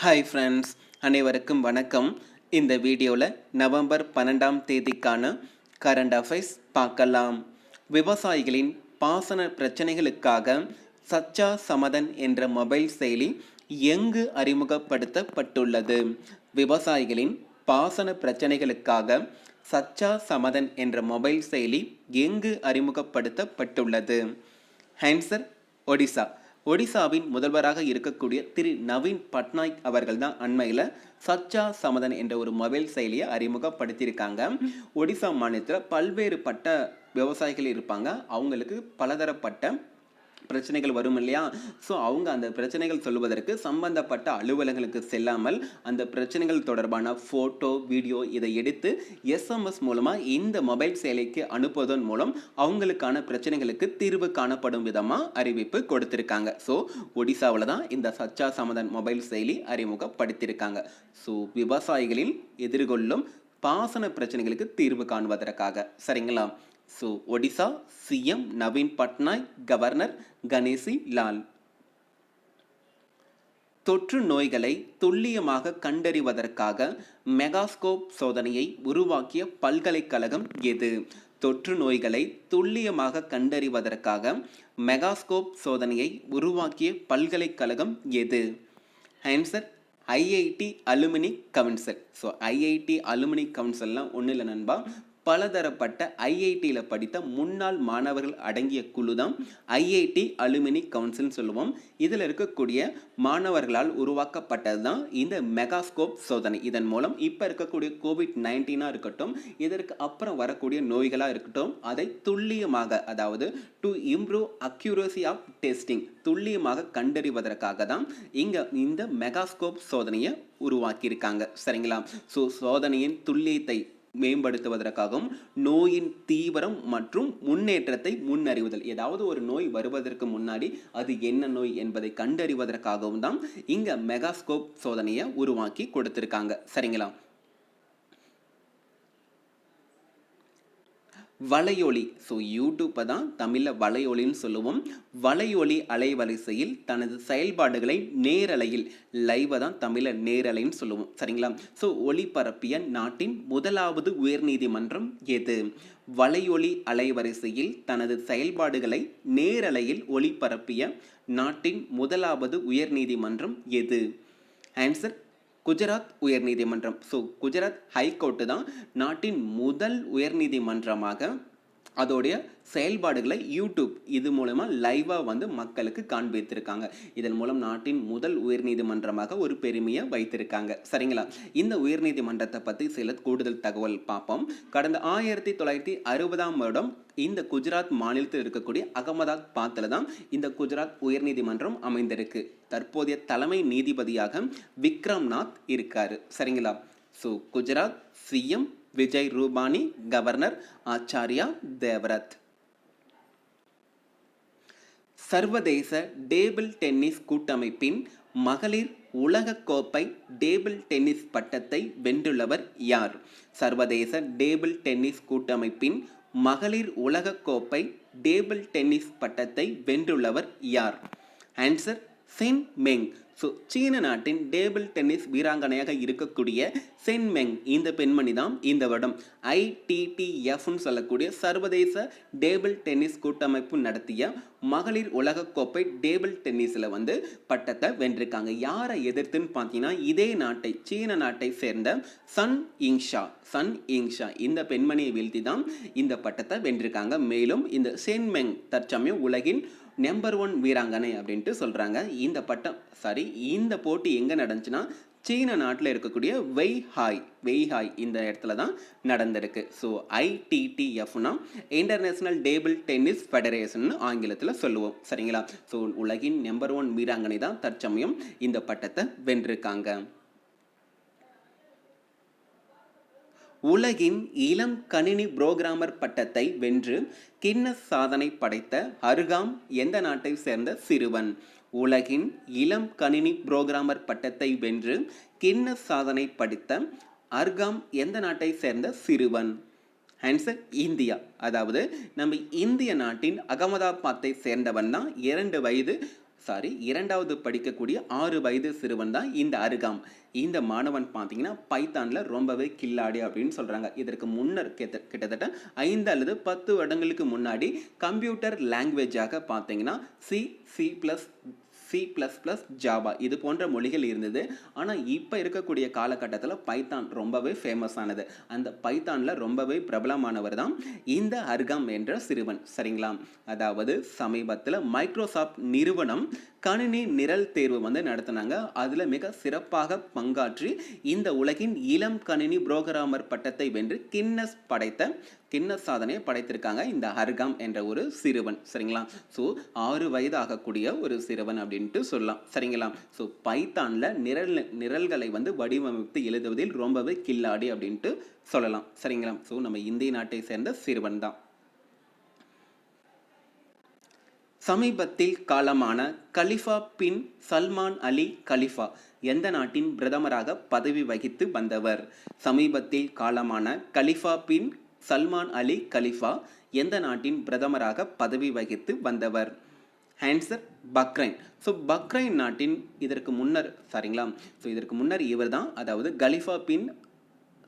Hi friends அனைவருக்கும் வணக்கம். இந்த வீடியோவில் நவம்பர் பன்னெண்டாம் தேதிக்கான கரண்ட் அஃபேர்ஸ் பார்க்கலாம். விவசாயிகளின் பாசன பிரச்சனைகளுக்காக சச்சா சமதன் என்ற மொபைல் செயலி எங்கு அறிமுகப்படுத்தப்பட்டுள்ளது? விவசாயிகளின் பாசன பிரச்சனைகளுக்காக சச்சா சமதன் என்ற மொபைல் செயலி எங்கு அறிமுகப்படுத்தப்பட்டுள்ளது? ஆன்சர் ஒடிசா ஒடிசாவின் முதல்வராக இருக்கக்கூடிய திரு நவீன் பட்நாயக் அவர்கள் தான் அண்மையில் சச்சா சமதன் என்ற ஒரு மொபைல் செயலியை அறிமுகப்படுத்தியிருக்காங்க. ஒடிசா மாநிலத்தில் பல்வேறு பட்ட விவசாயிகள் இருப்பாங்க. அவங்களுக்கு பலதரப்பட்ட பிரச்சனைகள் வரும் இல்லையா? ஸோ அவங்க அந்த பிரச்சனைகள் சொல்லுவதற்கு சம்பந்தப்பட்ட அலுவலகங்களுக்கு செல்லாமல் அந்த பிரச்சனைகள் தொடர்பான ஃபோட்டோ வீடியோ இதை எடுத்து எஸ்எம்எஸ் மூலமாக இந்த மொபைல் செயலிக்கு அனுப்புவதன் மூலம் அவங்களுக்கான பிரச்சனைகளுக்கு தீர்வு காணப்படும் விதமாக அறிவிப்பு கொடுத்திருக்காங்க. ஸோ ஒடிசாவில் தான் இந்த சச்சா சமதன் மொபைல் செயலி அறிமுகப்படுத்தியிருக்காங்க. ஸோ விவசாயிகளில் எதிர்கொள்ளும் பாசன பிரச்சனைகளுக்கு தீர்வு காணுவதற்காக. சரிங்களா? So Odisha CM Naveen Patnaik governor Ganeshi Lal. தொற்று நோய்களை துல்லியமாக கண்டறிவதற்காக மெகாஸ்கோப் சோதனையை உருவாக்கிய பல்கலைக்கழகம் எது? தொற்று நோய்களை துல்லியமாக கண்டறிவதற்காக மெகாஸ்கோப் சோதனையை உருவாக்கிய பல்கலைக்கழகம் எது? Answer IIT alumni council. So IIT alumni கவுன்சில்லாம் ஒன்றும் இல்லை நண்பா. பலதரப்பட்ட ஐஐடியில் படித்த முன்னாள் மாணவர்கள் அடங்கிய குழு தான் ஐஐடி அலுமினி கவுன்சில்னு சொல்லுவோம். இதில் இருக்கக்கூடிய மாணவர்களால் உருவாக்கப்பட்டது தான் இந்த மெகாஸ்கோப் சோதனை. இதன் மூலம் இப்போ இருக்கக்கூடிய கோவிட் நைன்டீனாக இருக்கட்டும் இதற்கு அப்புறம் வரக்கூடிய நோய்களாக இருக்கட்டும் அதை துல்லியமாக அதாவது to improve accuracy of testing துல்லியமாக கண்டறிவதற்காக தான் இங்கே இந்த மெகாஸ்கோப் சோதனையை உருவாக்கியிருக்காங்க. சரிங்களா? ஸோ சோதனையின் துல்லியத்தை மேம்படுத்துவதற்காகவும் நோயின் தீவிரம் மற்றும் முன்னேற்றத்தை முன்னறிவுதல். ஏதாவது ஒரு நோய் வருவதற்கு முன்னாடி அது என்ன நோய் என்பதை கண்டறிவதற்காகவும் தான் இங்கே மெகாஸ்கோப் சோதனையை உருவாக்கி கொடுத்துருக்காங்க. சரிங்களா? வலையொலி. ஸோ யூடியூப்பை தான் தமிழில் வலையொலின்னு சொல்லுவோம். வலையொலி அலைவரிசையில் தனது செயல்பாடுகளை நேரலையில் லைவை தான் தமிழில் நேரலைன்னு சொல்லுவோம். சரிங்களா? ஸோ ஒளிபரப்பிய நாட்டின் முதலாவது உயர்நீதிமன்றம் எது? வலையொலி அலைவரிசையில் தனது செயல்பாடுகளை நேரலையில் ஒளிபரப்பிய நாட்டின் முதலாவது உயர்நீதிமன்றம் எது? ஆன்சர் குஜராத் உயர்நீதிமன்றம். ஸோ குஜராத் ஹைகோர்ட்டு தான் நாட்டின் முதல் உயர்நீதிமன்றமாக அதோடைய செயல்பாடுகளை யூடியூப் இது மூலமாக லைவாக வந்து மக்களுக்கு காண்பித்திருக்காங்க. இதன் மூலம் நாட்டின் முதல் உயர்நீதிமன்றமாக ஒரு பெருமையை வைத்திருக்காங்க. சரிங்களா? இந்த உயர்நீதிமன்றத்தை பற்றி சில கூடுதல் தகவல் பார்ப்போம். கடந்த ஆயிரத்தி தொள்ளாயிரத்தி அறுபதாம் வருடம் இந்த குஜராத் மாநிலத்தில் இருக்கக்கூடிய அகமதாபாத் பாத்தில் தான் இந்த குஜராத் உயர்நீதிமன்றம் அமைந்திருக்கு. தற்போதைய தலைமை நீதிபதியாக விக்ரம்நாத் இருக்கார். சரிங்களா? So Gujarat CM Vijay Rupani governor Acharya Devvrat சர்வதேச டேபிள் டென்னிஸ் கூட்டமைப்பின் மகளிர் உலகக்கோப்பை டேபிள் டென்னிஸ் பட்டத்தை வென்றுள்ளவர் யார்? சர்வதேச டேபிள் டென்னிஸ் கூட்டமைப்பின் மகளிர் உலகக்கோப்பை டேபிள் டென்னிஸ் பட்டத்தை வென்றுள்ளவர் யார்? ஆன்சர் சென் மெங் ஸோ சீன நாட்டின் டேபிள் டென்னிஸ் வீராங்கனையாக இருக்கக்கூடிய சென் மெங் இந்த பெண்மணி தான் இந்த வருடம். ஐடிடிஎஃப்னு சொல்லக்கூடிய சர்வதேச டேபிள் டென்னிஸ் கூட்டமைப்பு நடத்திய மகளிர் உலகக்கோப்பை டேபிள் டென்னிஸில் வந்து பட்டத்தை வென்றிருக்காங்க. யாரை எதிர்த்துன்னு பார்த்தீங்கன்னா இதே நாட்டை சீன நாட்டை சேர்ந்த சன் இங்ஷா சன் இங்ஷா இந்த பெண்மணியை வீழ்த்தி தான் இந்த பட்டத்தை வென்றிருக்காங்க. மேலும் இந்த சென்மெங் தற்சமயம் உலகின் நம்பர் ஒன் வீராங்கனை அப்படின்ட்டு சொல்கிறாங்க இந்த பட்டம் சாரி இந்த போட்டி எங்கே நடந்துச்சுன்னா சீன நாட்டில் இருக்கக்கூடிய வெய்ஹாய் வெய்ஹாய் இந்த இடத்துல தான் நடந்திருக்கு. ஸோ ஐடிடிஎஃப்னா இன்டர்நேஷ்னல் டேபிள் டென்னிஸ் ஃபெடரேஷன் ஆங்கிலத்தில் சொல்லுவோம். சரிங்களா? ஸோ உலகின் நம்பர் ஒன் வீராங்கனை தான் தற்சமயம் இந்த பட்டத்தை வென்றிருக்காங்க. உலகின் இளம் கணினி புரோகிராமர் பட்டத்தை வென்று கின்னஸ் சாதனை படைத்த அருகாம் எந்த நாட்டை சேர்ந்த சிறுவன்? உலகின் இளம் கணினி புரோகிராமர் பட்டத்தை வென்று கின்னஸ் சாதனை படைத்த அர்காம் எந்த நாட்டை சேர்ந்த சிறுவன்? Answer India. அதாவது நம்ம இந்திய நாட்டின் அகமதாபாத்தை சேர்ந்தவன் தான் இரண்டு வயது சாரி இரண்டாவது படிக்கக்கூடிய ஆறு வயது சிறுவன் தான் இந்த அருகாம். இந்த மாணவன் பார்த்தீங்கன்னா பைத்தானில் ரொம்பவே கில்லாடி அப்படின்னு சொல்கிறாங்க இதற்கு முன்னர் கிட்ட கிட்டத்தட்ட ஐந்து அல்லது பத்து வருடங்களுக்கு முன்னாடி கம்ப்யூட்டர் லாங்குவேஜாக பார்த்தீங்கன்னா C C plus C plus plus Java இது போன்ற மொழிகள் இருந்தது. ஆனால் இப்போ இருக்கக்கூடிய காலகட்டத்தில் பைத்தான் ரொம்பவே ஃபேமஸ் ஆனது. அந்த பைத்தானில் ரொம்பவே பிரபலமானவர் தான் இந்த அர்கம் என்ற சிறுவன். சரிங்களா? அதாவது சமீபத்தில் மைக்ரோசாஃப்ட் நிறுவனம் கணினி நிரல் தேர்வு வந்து நடத்தினாங்க. அதில் மிக சிறப்பாக பங்காற்றி இந்த உலகின் இளம் கணினி புரோகிராமர் பட்டத்தை வென்று கின்னஸ் படைத்த கின்னஸ் சாதனையை படைத்திருக்காங்க இந்த ஹர்காம் என்ற ஒரு சிறுவன். சரிங்களா? ஸோ ஆறு வயது ஆகக்கூடிய ஒரு சிறுவன் அப்படின்ட்டு சொல்லலாம். சரிங்களா? ஸோ பைத்தானில் நிரல் நிரல்களை வந்து வடிவமைத்து எழுதுவதில் ரொம்பவே கில்லாடி அப்படின்ட்டு சொல்லலாம். சரிங்களா? ஸோ நம்ம இந்திய நாட்டை சேர்ந்த சிறுவன் தான். சமீபத்தில் காலமான Khalifa bin Salman Ali Khalifa எந்த நாட்டின் பிரதமராக பதவி வகித்து வந்தவர்? சமீபத்தில் காலமான Khalifa bin Salman Ali Khalifa எந்த நாட்டின் பிரதமராக பதவி வகித்து வந்தவர்? ஆன்சர் பக்ரைன் ஸோ பக்ரைன் நாட்டின் இதற்கு முன்னர் சரிங்களா ஸோ இதற்கு முன்னர் இவர் தான் அதாவது Khalifa bin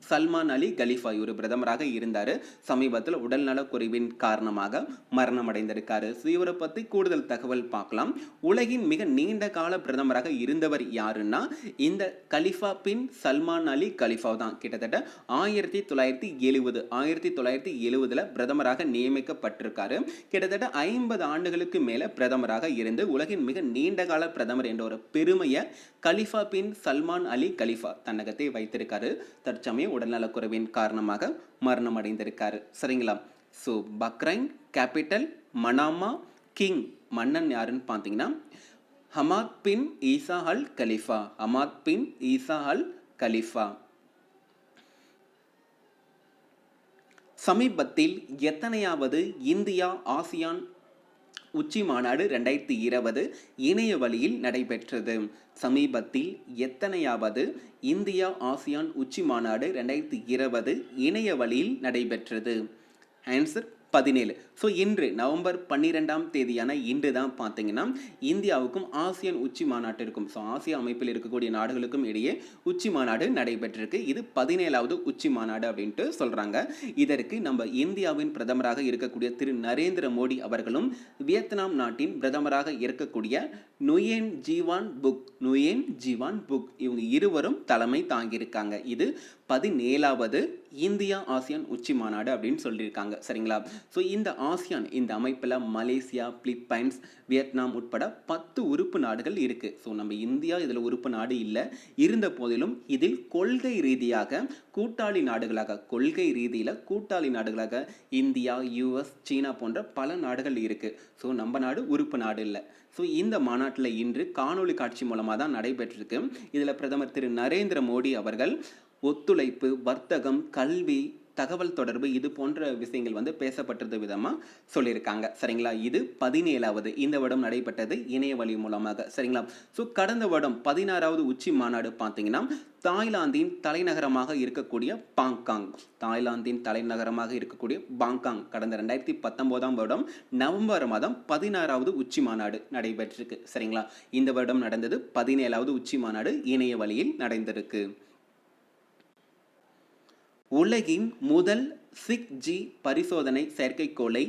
Salman Ali Khalifa இவர் பிரதமராக இருந்தார். சமீபத்தில் உடல்நலக் குறைவின் காரணமாக மரணம் அடைந்திருக்காரு ஸோ இவரை பற்றி கூடுதல் தகவல் பார்க்கலாம். உலகின் மிக நீண்ட கால பிரதமராக இருந்தவர் யாருன்னா இந்த Khalifa bin Salman Ali Khalifa தான். கிட்டத்தட்ட ஆயிரத்தி தொள்ளாயிரத்தி எழுபது ஆயிரத்தி தொள்ளாயிரத்தி எழுபதில் பிரதமராக நியமிக்கப்பட்டிருக்காரு. கிட்டத்தட்ட ஐம்பது ஆண்டுகளுக்கு மேலே பிரதமராக இருந்து உலகின் மிக நீண்ட கால பிரதமர் என்ற ஒரு பெருமையை Khalifa bin Salman Ali Khalifa தன்னகத்தை வைத்திருக்காரு. தற்சமயம் உடல்நலக்குறைவின் காரணமாக மரணம் அடைந்திருக்காரு சரிங்களா? So Bahrain capital Manama king மன்னன் யாருன்னு பார்த்தீங்கன்னா Hamad bin Isa Al Khalifa. Hamad bin Isa Al Khalifa. சமீபத்தில் எத்தனையாவது இந்தியா ஆசியான் உச்சி மாநாடு ரெண்டாயிரத்தி இருபது இணைய வழியில் நடைபெற்றது. சமீபத்தில் எத்தனையாவது இந்தியா ஆசியான் உச்சி மாநாடு ரெண்டாயிரத்தி இருபது இணைய வழியில் நடைபெற்றது. ஆன்சர் பதினேழு. ஸோ இன்று நவம்பர் பன்னிரெண்டாம் தேதியான இன்று தான் பார்த்தீங்கன்னா இந்தியாவுக்கும் ஆசியன் உச்சி மாநாட்டிற்கும் ஸோ ஆசிய அமைப்பில் இருக்கக்கூடிய நாடுகளுக்கும் இடையே உச்சி மாநாடு நடைபெற்றிருக்கு. இது பதினேழாவது உச்சி மாநாடு அப்படின்ட்டு சொல்கிறாங்க இதற்கு நம்ம இந்தியாவின் பிரதமராக இருக்கக்கூடிய திரு நரேந்திர மோடி அவர்களும் வியட்நாம் நாட்டின் பிரதமராக இருக்கக்கூடிய நுயேன் ஜீவான் புக் நுயேன் ஜீவான் புக் இவங்க இருவரும் தலைமை தாங்கியிருக்காங்க. இது பதினேழாவது இந்தியா ஆசியான் உச்சி மாநாடு அப்படின்னு சொல்லியிருக்காங்க. சரிங்களா? ஸோ இந்த ஆசியான் இந்த அமைப்பில் மலேசியா பிலிப்பைன்ஸ் வியட்நாம் உட்பட பத்து உறுப்பு நாடுகள் இருக்குது ஸோ நம்ம இந்தியா இதில் உறுப்பு நாடு இல்லை. இருந்த போதிலும் இதில் கொள்கை ரீதியாக கூட்டாளி நாடுகளாக கொள்கை ரீதியில் கூட்டாளி நாடுகளாக இந்தியா யூஎஸ் சீனா போன்ற பல நாடுகள் இருக்குது ஸோ நம்ம நாடு உறுப்பு நாடு இல்லை. ஸோ இந்த மாநாட்டில் இன்று காணொலி காட்சி மூலமாக தான் நடைபெற்றிருக்கு. இதில் பிரதமர் திரு நரேந்திர மோடி அவர்கள் ஒத்துழைப்பு வர்த்தகம் கல்வி தகவல் தொடர்பு இது போன்ற விஷயங்கள் வந்து பேசப்பட்டது விதமாக சொல்லியிருக்காங்க. சரிங்களா? இது பதினேழாவது இந்த வருடம் நடைபெற்றது இணைய வழி மூலமாக. சரிங்களா? ஸோ கடந்த வருடம் பதினாறாவது உச்சி மாநாடு பார்த்தீங்கன்னா தாய்லாந்தின் தலைநகரமாக இருக்கக்கூடிய பாங்காங் தாய்லாந்தின் தலைநகரமாக இருக்கக்கூடிய பாங்காங் கடந்த ரெண்டாயிரத்தி பத்தொம்போதாம் வருடம் நவம்பர் மாதம் பதினாறாவது உச்சி மாநாடு நடைபெற்றிருக்கு. சரிங்களா? இந்த வருடம் நடந்தது பதினேழாவது உச்சி மாநாடு இணைய வழியில் நடந்திருக்கு. உலகின் முதல் சிக் ஜி பரிசோதனை செயற்கைக்கோளை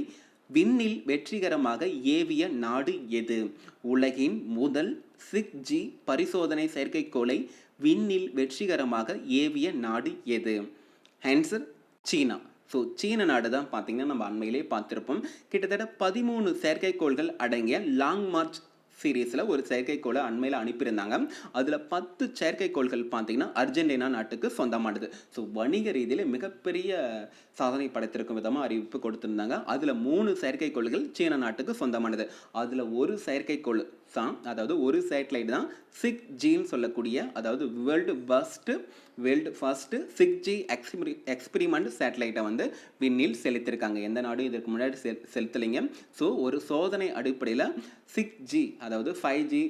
விண்ணில் வெற்றிகரமாக ஏவிய நாடு எது? உலகின் முதல் சிக் ஜி பரிசோதனை செயற்கைக்கோளை விண்ணில் வெற்றிகரமாக ஏவிய நாடு எது? ஆன்சர் சீனா. ஸோ சீன நாடு தான் பார்த்தீங்கன்னா நம்ம அண்மையிலே பார்த்துருப்போம். கிட்டத்தட்ட பதிமூணு செயற்கைக்கோள்கள் அடங்கிய லாங் மார்ச் சீரீஸில் ஒரு செயற்கைக்கோளை அண்மையில் அனுப்பியிருந்தாங்க. அதில் பத்து செயற்கைக்கோள்கள் பார்த்தீங்கன்னா அர்ஜென்டினா நாட்டுக்கு சொந்தமானது. ஸோ வணிக ரீதியில் மிகப்பெரிய சாதனை படைத்திருக்கும் விதமாக அறிவிப்பு கொடுத்துருந்தாங்க. அதில் மூணு செயற்கைக்கோள்கள் சீன நாட்டுக்கு சொந்தமானது. அதில் ஒரு செயற்கைக்கோள் தான் அதாவது ஒரு சேட்டலைட் தான் சிக் ஜின்னு சொல்லக்கூடிய அதாவது world first world first six G expiry experiment சேட்டலைட்டை வந்து விண்ணில் செலுத்திருக்காங்க. எந்த நாடும் இதற்கு முன்னாடி செ செலுத்தலைங்க. ஸோ ஒரு சோதனை அடிப்படையில் சிக் ஜி அதாவது ஃபைவ் ஜி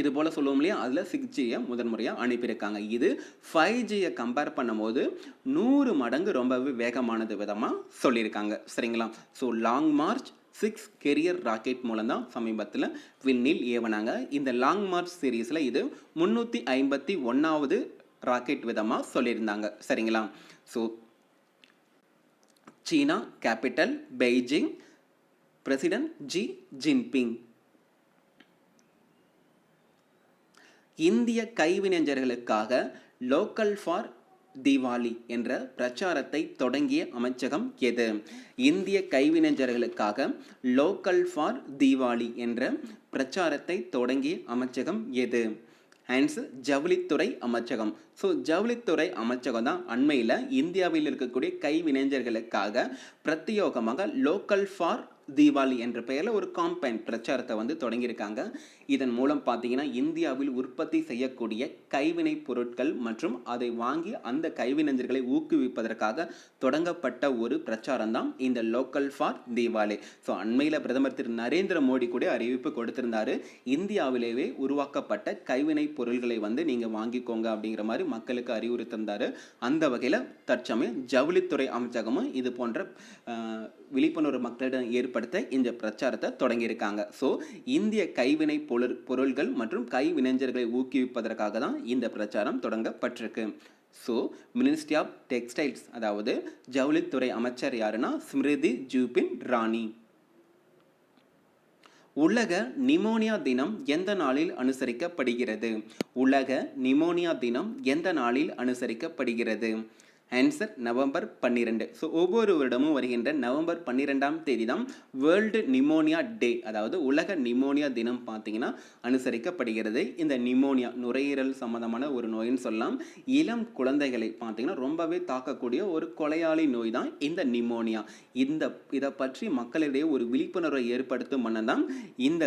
இது போல் சொல்லுவோம் இல்லையா? அதில் சிக்ஸ் ஜியை முதன்முறையாக அனுப்பியிருக்காங்க. இது ஃபைவ் ஜியை கம்பேர் பண்ணும்போது நூறு மடங்கு ரொம்பவே வேகமானது விதமாக சொல்லியிருக்காங்க. சரிங்களா? So Long March six carrier rocket மூலம் தான் சமீபத்தில் விண்ணில் ஏவனாங்க. இந்த லாங் மார்ச் சீரீஸில் இது முந்நூற்றி ஐம்பத்தி ஒன்றாவது ராக்கெட் விதமாக சொல்லியிருந்தாங்க. சரிங்களா? So China capital Beijing president Xi Jinping இந்திய கைவினைஞர்களுக்காக லோக்கல் ஃபார் தீபாவளி என்ற பிரச்சாரத்தை தொடங்கிய அமைச்சகம் எது? இந்திய கைவினைஞர்களுக்காக லோக்கல் ஃபார் தீபாவளி என்ற பிரச்சாரத்தை தொடங்கிய அமைச்சகம் எது? ஹேண்ட்ஸ் ஜவுளித்துறை அமைச்சகம். ஸோ ஜவுளித்துறை அமைச்சகம் தான் அண்மையில் இந்தியாவில் இருக்கக்கூடிய கைவினைஞர்களுக்காக பிரத்யேகமாக லோக்கல் ஃபார் தீபாவளி என்ற பெயரில் ஒரு காம்பைன் பிரச்சாரத்தை வந்து தொடங்கியிருக்காங்க. இதன் மூலம் பார்த்தீங்கன்னா இந்தியாவில் உற்பத்தி செய்யக்கூடிய கைவினை பொருட்கள் மற்றும் அதை வாங்கி அந்த கைவினைஞர்களை ஊக்குவிப்பதற்காக தொடங்கப்பட்ட ஒரு பிரச்சாரம் தான் இந்த லோக்கல் ஃபார் தீபாவளி. ஸோ அண்மையில் பிரதமர் திரு. நரேந்திர மோடி கூட அறிவிப்பு கொடுத்திருந்தார். இந்தியாவிலேயே உருவாக்கப்பட்ட கைவினை பொருள்களை வந்து நீங்கள் வாங்கிக்கோங்க அப்படிங்கிற மாதிரி மக்களுக்கு அறிவுறுத்திருந்தாரு. அந்த வகையில் தற்சமயம் ஜவுளித்துறை அமைச்சகமும் இது போன்ற விழிப்புணர்வு மக்களிடம் ஏற்படுத்த இந்த பிரச்சாரத்தை தொடங்கியிருக்காங்க. ஸோ இந்திய கைவினை பொருள் பொருள்கள் மற்றும் கைவினைஞர்களை ஊக்குவிப்பதற்காக தான் இந்த பிரச்சாரம் தொடங்கப்பட்டிருக்கு. ஸோ மினிஸ்ட்ரி ஆஃப் டெக்ஸ்டைல்ஸ் அதாவது ஜவுளித்துறை அமைச்சர் யாருன்னா ஸ்மிருதி ஜூபின் ராணி. உலக நிமோனியா தினம் எந்த நாளில் அனுசரிக்கப்படுகிறது? உலக நிமோனியா தினம் எந்த நாளில் அனுசரிக்கப்படுகிறது? ஆன்சர் நவம்பர் பன்னிரெண்டு. ஸோ ஒவ்வொரு வருடமும் வருகின்ற நவம்பர் பன்னிரெண்டாம் தேதி தான் வேர்ல்டு நிமோனியா டே அதாவது உலக நிமோனியா தினம் பார்த்தீங்கன்னா அனுசரிக்கப்படுகிறது. இந்த நிமோனியா நுரையீரல் சம்பந்தமான ஒரு நோயின்னு சொல்லலாம். இளம் குழந்தைகளை பார்த்தீங்கன்னா ரொம்பவே தாக்கக்கூடிய ஒரு கொலையாளி நோய் தான் இந்த நிமோனியா இந்த இதை பற்றி மக்களிடையே ஒரு விழிப்புணர்வை ஏற்படுத்தும் மன்னன் தான் இந்த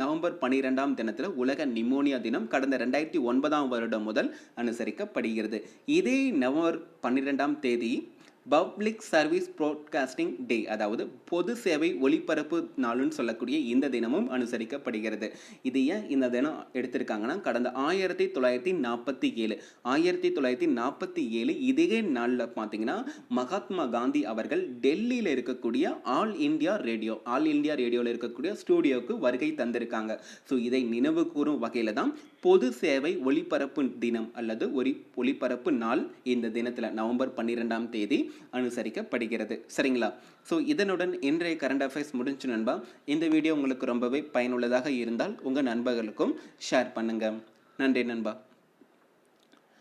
நவம்பர் பன்னிரெண்டாம் தினத்தில் உலக நிமோனியா தினம் கடந்த ரெண்டாயிரத்தி ஒன்பதாம் வருடம் முதல் அனுசரிக்கப்படுகிறது. இதே நவம்பர் பன்னிரெண்டாம் தேதி பப்ளிக் சர்வீஸ் ப்ரோட்காஸ்டிங் டே அதாவது பொது சேவை ஒளிபரப்பு நாளுன்னு சொல்லக்கூடிய இந்த தினமும் அனுசரிக்கப்படுகிறது. இது ஏன் இந்த தினம் எடுத்திருக்காங்கன்னா கடந்த ஆயிரத்தி தொள்ளாயிரத்தி நாற்பத்தி ஏழு ஆயிரத்தி தொள்ளாயிரத்தி நாற்பத்தி ஏழு இதே நாளில் பார்த்தீங்கன்னா மகாத்மா காந்தி அவர்கள் டெல்லியில் இருக்கக்கூடிய all India radio all India ரேடியோவில் இருக்கக்கூடிய ஸ்டூடியோவுக்கு வருகை தந்திருக்காங்க. ஸோ இதை நினைவு கூறும் வகையில் தான் பொது சேவை ஒளிபரப்பு தினம் அல்லது ஒளி ஒளிபரப்பு நாள் இந்த தினத்தில் நவம்பர் பன்னிரெண்டாம் தேதி அனுசரிக்கப்படுகிறது. சரிங்களா? ஸோ இதனுடன் இன்றைய கரண்ட் அஃபேர்ஸ் முடிஞ்சு நண்பா. இந்த வீடியோ உங்களுக்கு ரொம்பவே பயனுள்ளதாக இருந்தால் உங்கள் நண்பர்களுக்கும் ஷேர் பண்ணுங்கள் நன்றி நண்பா.